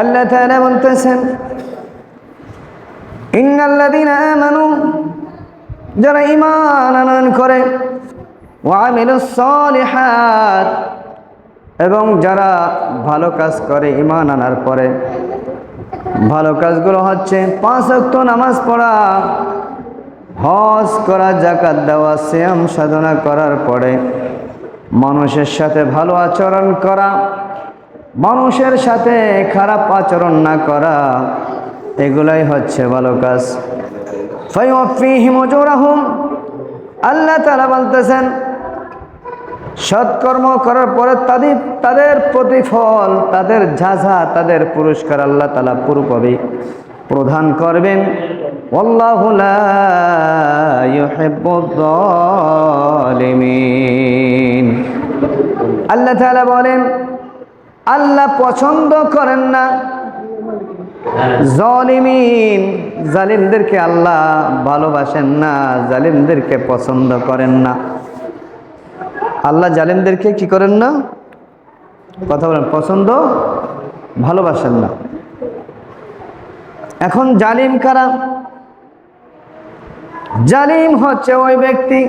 আল্লাহ তাআলা বলতেছেন, ইন্নাল্লাযীনা আমানু, যারা ঈমান আনয়ন করে, ওয়া আমিলুস সালিহাত, এবং যারা ভালো কাজ করে ঈমান আনার পরে, ভালো কাজগুলো হচ্ছে পাঁচ ওয়াক্ত নামাজ পড়া, হজ করা জাকাত দেওয়া শ্যাম সাধনা করার পরে মানুষের সাথে ভালো আচরণ করা মানুষের সাথে খারাপ আচরণ না করা, এগুলাই হচ্ছে ভালো কাজ। ফাইওয়াফিহিম উজুরাহুম। আল্লাহ তালা বলতেছেন, সৎকর্ম করার পরে তাদের তাদের প্রতিফল, তাদের ঝাঝা, তাদের পুরস্কার আল্লাহ তালা পুরোপুরি প্রদান করবেন। আল্লাহু বলেন আল্লাহ পছন্দ করেন না। জলিমিন, জালিমদেরকে আল্লাহ ভালোবাসেন না, জালিমদেরকে পছন্দ করেন না। আল্লাহ জালিমদেরকে কি করেন না? কথা বলেন, পছন্দ ভালোবাসেন না। এখন জালিম কারা? জালিম হচ্ছে ওই ব্যক্তি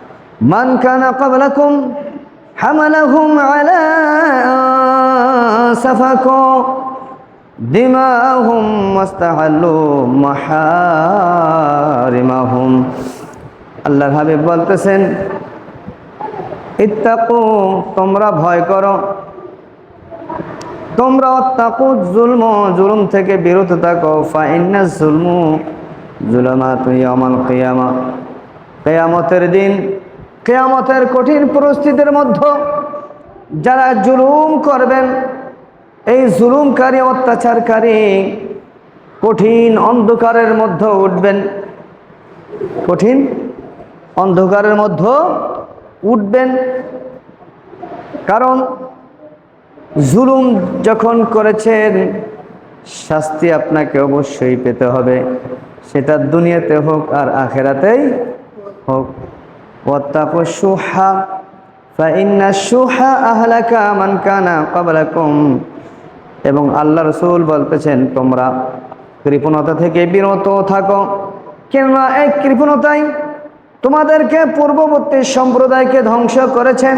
মান কানা কবলাকুম হামালাহুম আলা সাফাকু দিমাহুম মাস্তাহাল্লু মাহারিমাহুম। আল্লাহর হাবিব বলতেছেন, ইত্তাকু, তোমরা ভয় করো। তোমরা অত্যাকু জুলম, জুলুম থেকে বিরত থাকো। ফাইন্না জুলমু জুলমা তুই আমাল কেয়ামা। কেয়ামতের দিন কেয়ামতের কঠিন পরিস্থিতির মধ্যে যারা জুলুম করবেন, এই জুলুমকারী, অত্যাচারকারী কঠিন অন্ধকারের মধ্যে উঠবেন। কঠিন অন্ধকারের মধ্যে উঠবেন। কারণ জুলুম যখন করেছেন, শাস্তি আপনাকে অবশ্যই পেতে হবে। সেটা দুনিয়াতে হোক আর আখেরাতেই হোক। ওয়াত্তাকু সুহা فإن সুহা أهلك من كان قبلكم. এবং আল্লাহ রসুল বলতেছেন, তোমরা কৃপণতা থেকে বিরত থাকো। কেননা এই কৃপণতাই তোমাদেরকে পূর্ববর্তী সম্প্রদায়কে ধ্বংস করেছেন।